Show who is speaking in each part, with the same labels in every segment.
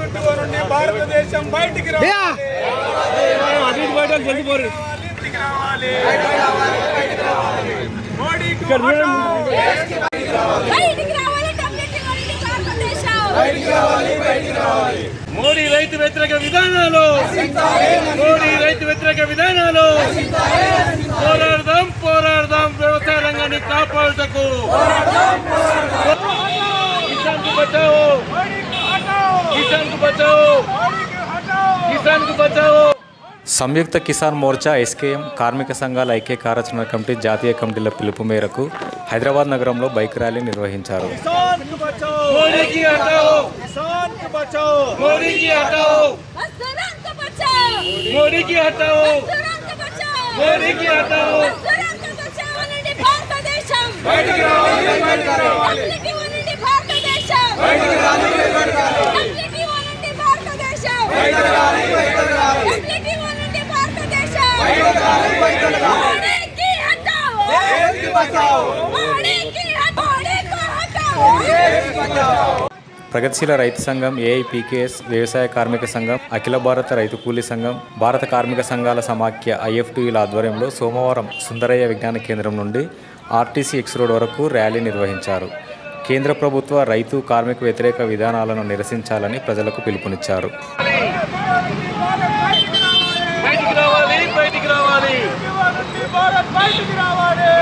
Speaker 1: WTO నుండి భారతదేశం బయటికి రావాలి. బయటికి రావాలి మోడీకి హఠావ్.
Speaker 2: బయటికి రావాలి WTO నుండి భారతదేశం.
Speaker 3: మోడీ రైతు వ్యతిరేక విధానాలు. మోడీ రైతు వ్యతిరేక విధానాలు. పోరాడదాం పోరాడదాం వ్యవసాయ రంగాన్ని కాపాడుటకు.
Speaker 4: సంయుక్త కిసాన్ మోర్చా ఎస్కేఎం కార్మిక సంఘాల ఐక్య కార్యాచరణ కమిటీ జాతీయ కమిటీల పిలుపు మేరకు హైదరాబాద్ నగరంలో బైక్ ర్యాలీ నిర్వహించారు
Speaker 1: బయటికి రావాలి బయటికి రావాలి బయటికి రావాలి
Speaker 4: ప్రగతిశీల రైతు సంఘం ఏఐపీకేఎస్ వ్యవసాయ కార్మిక సంఘం అఖిల భారత రైతు కూలీ సంఘం భారత కార్మిక సంఘాల సమాఖ్య ఐఎఫ్టీల ఆధ్వర్యంలో సోమవారం సుందరయ్య విజ్ఞాన కేంద్రం నుండి ఆర్టీసీ ఎక్స్ రోడ్ వరకు ర్యాలీ నిర్వహించారు. కేంద్ర ప్రభుత్వ రైతు కార్మిక వ్యతిరేక విధానాలను నిరసించాలని ప్రజలకు పిలుపునిచ్చారు
Speaker 3: బయటికి రావాలి బయటికి రావాలి
Speaker 1: భారత్ బయటికి రావాలి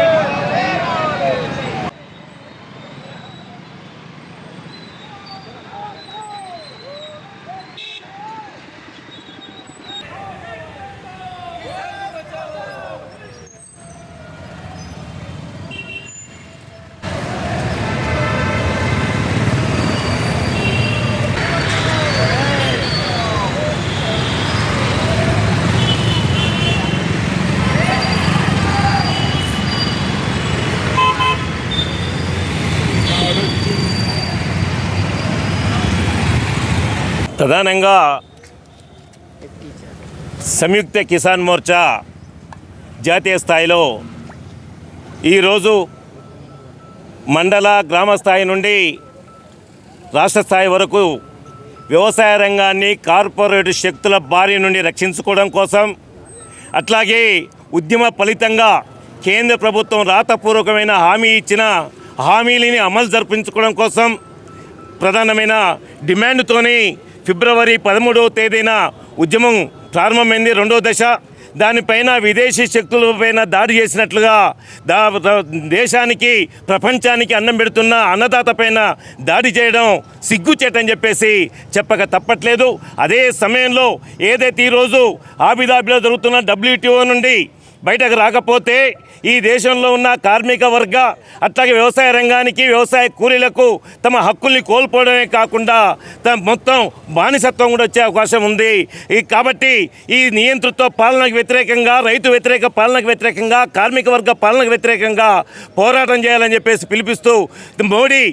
Speaker 5: ప్రధానంగా సంయుక్త కిసాన్ మోర్చా జాతీయ స్థాయిలో ఈరోజు మండల గ్రామ స్థాయి నుండి రాష్ట్ర స్థాయి వరకు వ్యవసాయ రంగాన్ని కార్పొరేట్ శక్తుల బారి నుండి రక్షించుకోవడం కోసం అట్లాగే ఉద్యమ ఫలితంగా కేంద్ర ప్రభుత్వం రాతపూర్వకమైన హామీ ఇచ్చిన హామీలని అమలు జరిపించుకోవడం కోసం ప్రధానమైన డిమాండ్తోని ఫిబ్రవరి పదమూడవ తేదీన ఉద్యమం ప్రారంభమైంది. రెండో దశ దానిపైన విదేశీ శక్తులపైన దాడి చేసినట్లుగా దా దేశానికి ప్రపంచానికి అన్నం పెడుతున్న అన్నదాత పైన దాడి చేయడం సిగ్గుచేటని చెప్పేసి చెప్పక తప్పట్లేదు. అదే సమయంలో ఏదైతే ఈరోజు ఆబిదాబిలో జరుగుతున్న డబ్ల్యూటీఓ నుండి బయటకు రాకపోతే ఈ దేశంలో ఉన్న కార్మిక వర్గ అట్లాగే వ్యవసాయ రంగానికి వ్యవసాయ కూలీలకు తమ హక్కుల్ని కోల్పోవడమే కాకుండా తమ మొత్తం బానిసత్వం కూడా వచ్చే అవకాశం ఉంది. ఈ కాబట్టి ఈ నియంతృత్వ పాలనకు వ్యతిరేకంగా రైతు వ్యతిరేక పాలనకు వ్యతిరేకంగా కార్మిక వర్గ పాలనకు వ్యతిరేకంగా పోరాటం చేయాలని చెప్పేసి పిలిపిస్తూ మోడీ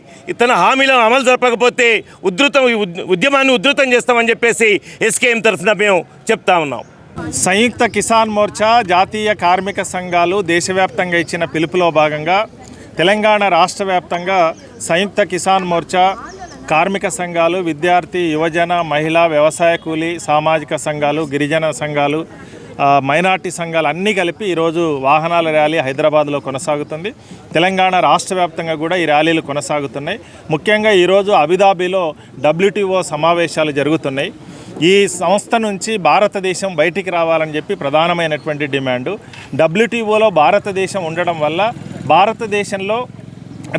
Speaker 5: తన హామీలను అమలు జరపకపోతే ఉధృతం ఉద్యమాన్ని ఉధృతం చేస్తామని చెప్పేసి ఎస్కేఎం తరఫున మేము చెప్తా ఉన్నాం.
Speaker 6: సంయుక్త కిసాన్ మోర్చా జాతీయ కార్మిక సంఘాలు దేశవ్యాప్తంగా ఇచ్చిన పిలుపులో భాగంగా తెలంగాణ రాష్ట్ర వ్యాప్తంగా సంయుక్త కిసాన్ మోర్చా కార్మిక సంఘాలు విద్యార్థి యువజన మహిళా వ్యవసాయ కూలీ సామాజిక సంఘాలు గిరిజన సంఘాలు మైనార్టీ సంఘాలు అన్నీ కలిపి ఈరోజు వాహనాల ర్యాలీ హైదరాబాద్లో కొనసాగుతుంది. తెలంగాణ రాష్ట్ర వ్యాప్తంగా కూడా ఈ ర్యాలీలు కొనసాగుతున్నాయి. ముఖ్యంగా ఈరోజు అబుదాబిలో డబ్ల్యూటీఓ సమావేశాలు జరుగుతున్నాయి. ఈ సంస్థ నుంచి భారతదేశం బయటికి రావాలని చెప్పి ప్రధానమైనటువంటి డిమాండు. డబ్ల్యూటీఓలో భారతదేశం ఉండడం వల్ల భారతదేశంలో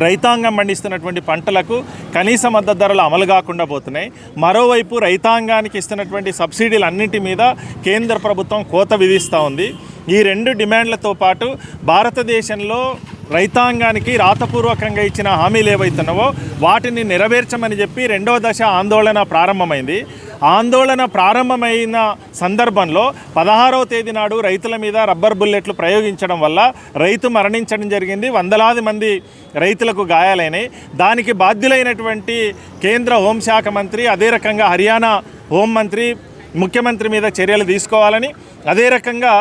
Speaker 6: రైతాంగం పండిస్తున్నటువంటి పంటలకు కనీస మద్దతు ధరలు అమలు కాకుండా పోతున్నాయి. మరోవైపు రైతాంగానికి ఇస్తున్నటువంటి సబ్సిడీలు అన్నింటి మీద కేంద్ర ప్రభుత్వం కోత విధిస్తూ ఉంది. ఈ రెండు డిమాండ్లతో పాటు భారతదేశంలో రైతాంగానికి రాతపూర్వకంగా ఇచ్చిన హామీలు ఏవైతున్నావో వాటిని నెరవేర్చమని చెప్పి రెండవ దశ ఆందోళన ప్రారంభమైంది. ఆందోళన ప్రారంభమైన సందర్భంలో పదహారవ తేదీ నాడు రైతుల మీద రబ్బర్ బుల్లెట్లు ప్రయోగించడం వల్ల రైతు మరణించడం జరిగింది. వందలాది మంది రైతులకు గాయాలైనాయి. దానికి బాధ్యులైనటువంటి కేంద్ర హోంశాఖ మంత్రి అదే రకంగా హర్యానా హోంమంత్రి ముఖ్యమంత్రి మీద చర్యలు తీసుకోవాలని అదే రకంగా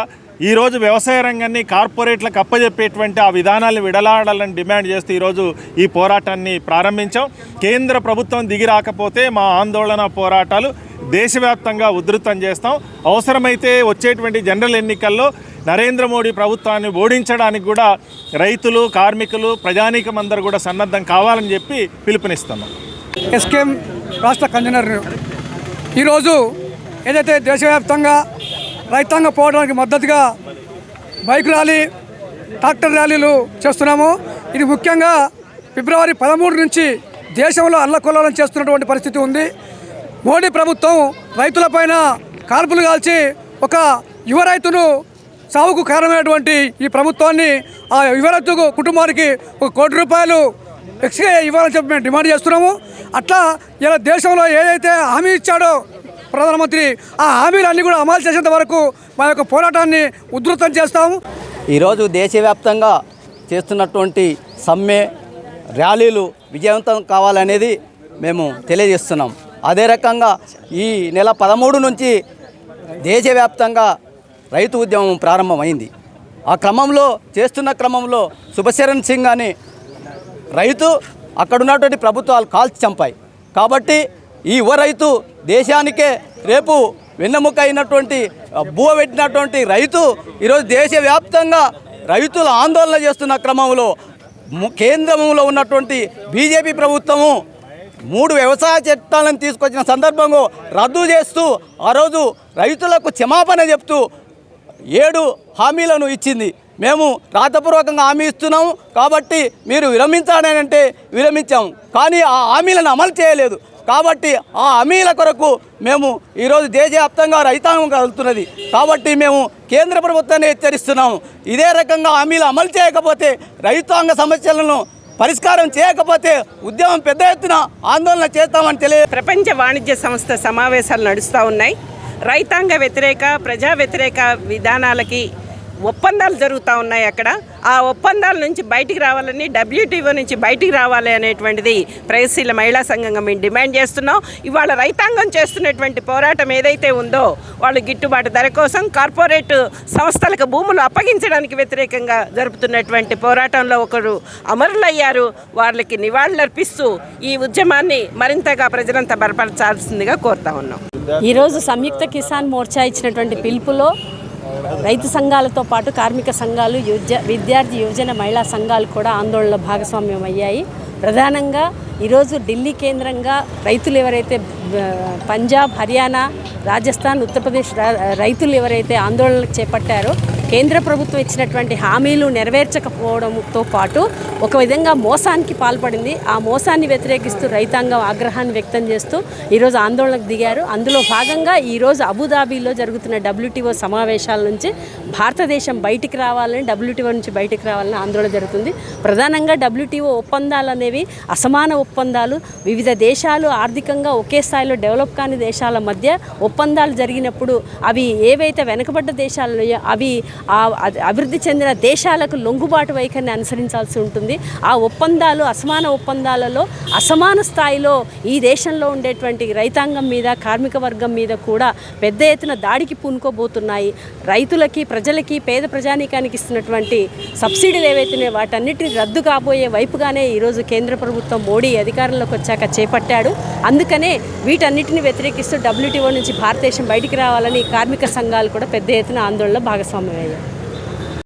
Speaker 6: ఈరోజు వ్యవసాయ రంగాన్ని కార్పొరేట్లకు అప్పజెప్పేటువంటి ఆ విధానాలను విడలాడాలని డిమాండ్ చేస్తూ ఈరోజు ఈ పోరాటాన్ని ప్రారంభించాం. కేంద్ర ప్రభుత్వం దిగి రాకపోతే మా ఆందోళన పోరాటాలు దేశవ్యాప్తంగా ఉధృతం చేస్తాం. అవసరమైతే వచ్చేటువంటి జనరల్ ఎన్నికల్లో నరేంద్ర మోడీ ప్రభుత్వాన్ని ఓడించడానికి కూడా రైతులు కార్మికులు ప్రజానీకం అందరూ కూడా సన్నద్ధం కావాలని చెప్పి పిలుపునిస్తున్నాం.
Speaker 7: ఎస్కేఎం రాష్ట్ర కన్వీనర్. ఈరోజు ఏదైతే దేశవ్యాప్తంగా రైతాంగ పోవడానికి మద్దతుగా బైక్ ర్యాలీ ట్రాక్టర్ ర్యాలీలు చేస్తున్నాము. ఇది ముఖ్యంగా ఫిబ్రవరి పదమూడు నుంచి దేశంలో అల్లకొల్లాలం చేస్తున్నటువంటి పరిస్థితి ఉంది. మోడీ ప్రభుత్వం రైతులపైన కాల్పులు కాల్చి ఒక యువ రైతును సావుకు కారణమైనటువంటి ఈ ప్రభుత్వాన్ని ఆ యువ రైతు కుటుంబానికి ఒక కోటి రూపాయలు ఎక్స్గా ఇవ్వాలని చెప్పి మేము డిమాండ్ చేస్తున్నాము. అట్లా ఇలా దేశంలో ఏదైతే హామీ ఇచ్చాడో ప్రధానమంత్రి ఆ హామీలన్నీ కూడా అమలు చేసేంత వరకు మా యొక్క పోరాటాన్ని ఉధృతం చేస్తాము.
Speaker 8: ఈరోజు దేశవ్యాప్తంగా చేస్తున్నటువంటి సమ్మె ర్యాలీలు విజయవంతం కావాలనేది మేము తెలియజేస్తున్నాం. అదే రకంగా ఈ నెల పదమూడు నుంచి దేశవ్యాప్తంగా రైతు ఉద్యమం ప్రారంభమైంది. ఆ క్రమంలో చేస్తున్న క్రమంలో సుభశరణ్ సింగ్ అని రైతు అక్కడున్నటువంటి ప్రభుత్వాలు కాల్చి చంపాయి. కాబట్టి ఈ యువ రైతు దేశానికే రేపు వెన్నెముక అయినటువంటి బువ పెట్టినటువంటి రైతు ఈరోజు దేశవ్యాప్తంగా రైతులు ఆందోళన చేస్తున్న క్రమంలో ము- కేంద్రంలో ఉన్నటువంటి బీజేపీ ప్రభుత్వము మూడు వ్యవసాయ చట్టాలను తీసుకొచ్చిన సందర్భంలో రద్దు చేస్తూ ఆ రోజు రైతులకు క్షమాపణ చెప్తూ ఏడు హామీలను ఇచ్చింది. మేము రాతపూర్వకంగా హామీ ఇస్తున్నాము కాబట్టి మీరు విరమించాలని అంటే విరమించాము. కానీ ఆ హామీలను అమలు చేయలేదు. కాబట్టి ఆ హామీల కొరకు మేము ఈరోజు దేశవ్యాప్తంగా రైతాంగం కలుగుతున్నది కాబట్టి మేము కేంద్ర ప్రభుత్వాన్ని హెచ్చరిస్తున్నాము. ఇదే రకంగా హామీలు అమలు చేయకపోతే రైతాంగ సమస్యలను పరిష్కారం చేయకపోతే ఉద్యమం పెద్ద ఎత్తున ఆందోళన చేస్తామని తెలియ
Speaker 9: ప్రపంచ వాణిజ్య సంస్థ సమావేశాలు నడుస్తూ ఉన్నాయి. రైతాంగ వ్యతిరేక ప్రజా వ్యతిరేక విధానాలకి ఒప్పందాలు జరుగుతూ ఉన్నాయి అక్కడ. ఆ ఒప్పందాల నుంచి బయటికి రావాలని డబ్ల్యూటీఓ నుంచి బయటికి రావాలి అనేటువంటిది ప్రయత్శీల మహిళా సంఘంగా మేము డిమాండ్ చేస్తున్నాం. ఇవాళ రైతాంగం చేస్తున్నటువంటి పోరాటం ఏదైతే ఉందో వాళ్ళు గిట్టుబాటు ధర కోసం కార్పొరేట్ సంస్థలకు భూములు అప్పగించడానికి వ్యతిరేకంగా జరుపుతున్నటువంటి పోరాటంలో ఒకరు అమరులయ్యారు. వాళ్ళకి నివాళులర్పిస్తూ ఈ ఉద్యమాన్ని మరింతగా ప్రజలంతా బలపరచాల్సిందిగా కోరుతా ఉన్నాం.
Speaker 10: ఈరోజు సంయుక్త కిసాన్ మోర్చా ఇచ్చినటువంటి పిలుపులో రైతు సంఘాలతో పాటు కార్మిక సంఘాలు యువజ విద్యార్థి యువజన మహిళా సంఘాలు కూడా ఆందోళనలో భాగస్వామ్యం అయ్యాయి ప్రధానంగా ఈరోజు ఢిల్లీ కేంద్రంగా రైతులు ఎవరైతే పంజాబ్ హర్యానా రాజస్థాన్ ఉత్తరప్రదేశ్ రైతులు ఎవరైతే ఆందోళనలు చేపట్టారో కేంద్ర ప్రభుత్వం ఇచ్చినటువంటి హామీలు నెరవేర్చకపోవడంతో పాటు ఒక విధంగా మోసానికి పాల్పడింది. ఆ మోసాన్ని వ్యతిరేకిస్తూ రైతాంగం ఆగ్రహాన్ని వ్యక్తం చేస్తూ ఈరోజు ఆందోళనకు దిగారు. అందులో భాగంగా ఈరోజు అబుదాబీలో జరుగుతున్న డబ్ల్యూటీఓ సమావేశాల నుంచి భారతదేశం బయటికి రావాలని డబ్ల్యూటీఓ నుంచి బయటికి రావాలని ఆందోళన జరుగుతుంది. ప్రధానంగా డబ్ల్యూటీఓ ఒప్పందాలు అనేవి అసమాన ఒప్పందాలు. వివిధ దేశాలు ఆర్థికంగా ఒకే స్థాయిలో డెవలప్ కాని దేశాల మధ్య ఒప్పందాలు జరిగినప్పుడు అవి ఏవైతే వెనుకబడ్డ దేశాలు అవి ఆ అభివృద్ధి చెందిన దేశాలకు లొంగుబాటు వైఖరిని అనుసరించాల్సి ఉంటుంది. ఆ ఒప్పందాలు అసమాన ఒప్పందాలలో అసమాన స్థాయిలో ఈ దేశంలో ఉండేటువంటి రైతాంగం మీద కార్మిక వర్గం మీద కూడా పెద్ద ఎత్తున దాడికి పూనుకోబోతున్నాయి. రైతులకి ప్రజలకి పేద ప్రజానీకానికి ఇస్తున్నటువంటి సబ్సిడీలు ఏవైతున్నాయో వాటన్నిటిని రద్దు కాబోయే వైపుగానే ఈరోజు కేంద్ర ప్రభుత్వం మోడీ అధికారంలోకి వచ్చాక చేపట్టాడు. అందుకనే వీటన్నిటిని వ్యతిరేకిస్తూ డబ్ల్యూటీఓ నుంచి భారతదేశం బయటికి రావాలని కార్మిక సంఘాలు కూడా పెద్ద ఎత్తున ఆందోళనలో భాగస్వామ్యం